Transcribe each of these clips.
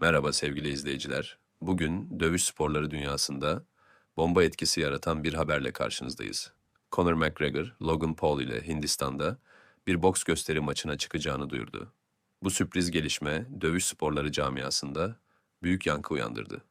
Merhaba sevgili izleyiciler. Bugün dövüş sporları dünyasında bomba etkisi yaratan bir haberle karşınızdayız. Conor McGregor, Logan Paul ile Hindistan'da bir boks gösteri maçına çıkacağını duyurdu. Bu sürpriz gelişme dövüş sporları camiasında büyük yankı uyandırdı.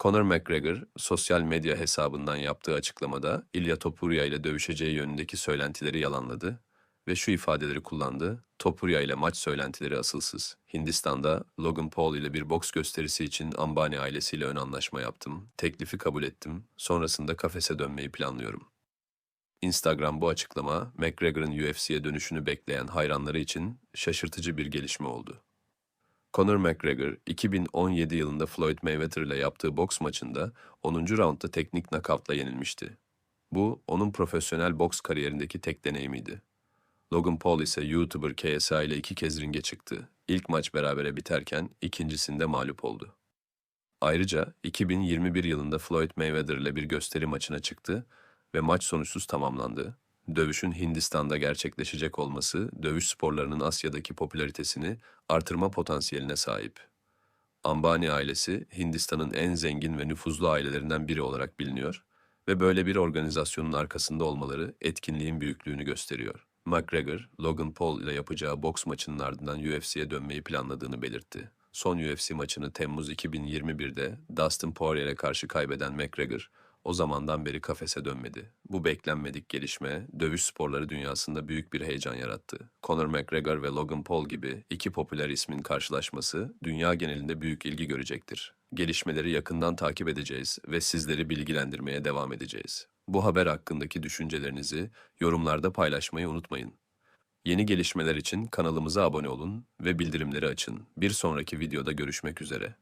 Conor McGregor sosyal medya hesabından yaptığı açıklamada İlya Topuria ile dövüşeceği yönündeki söylentileri yalanladı ve şu ifadeleri kullandı. Topuria ile maç söylentileri asılsız. Hindistan'da Logan Paul ile bir boks gösterisi için Ambani ailesiyle ön anlaşma yaptım. Teklifi kabul ettim. Sonrasında kafese dönmeyi planlıyorum. Instagram bu açıklama McGregor'ın UFC'ye dönüşünü bekleyen hayranları için şaşırtıcı bir gelişme oldu. Conor McGregor 2017 yılında Floyd Mayweather ile yaptığı boks maçında 10. raundda teknik nakavtla yenilmişti. Bu onun profesyonel boks kariyerindeki tek deneyimiydi. Logan Paul ise YouTuber KSI ile iki kez ringe çıktı. İlk maç berabere biterken ikincisinde mağlup oldu. Ayrıca 2021 yılında Floyd Mayweather ile bir gösteri maçına çıktı ve maç sonuçsuz tamamlandı. Dövüşün Hindistan'da gerçekleşecek olması, dövüş sporlarının Asya'daki popülaritesini artırma potansiyeline sahip. Ambani ailesi Hindistan'ın en zengin ve nüfuzlu ailelerinden biri olarak biliniyor ve böyle bir organizasyonun arkasında olmaları etkinliğin büyüklüğünü gösteriyor. McGregor, Logan Paul ile yapacağı boks maçının ardından UFC'ye dönmeyi planladığını belirtti. Son UFC maçını Temmuz 2021'de Dustin Poirier'e karşı kaybeden McGregor, o zamandan beri kafese dönmedi. Bu beklenmedik gelişme, dövüş sporları dünyasında büyük bir heyecan yarattı. Conor McGregor ve Logan Paul gibi iki popüler ismin karşılaşması dünya genelinde büyük ilgi görecektir. Gelişmeleri yakından takip edeceğiz ve sizleri bilgilendirmeye devam edeceğiz. Bu haber hakkındaki düşüncelerinizi yorumlarda paylaşmayı unutmayın. Yeni gelişmeler için kanalımıza abone olun ve bildirimleri açın. Bir sonraki videoda görüşmek üzere.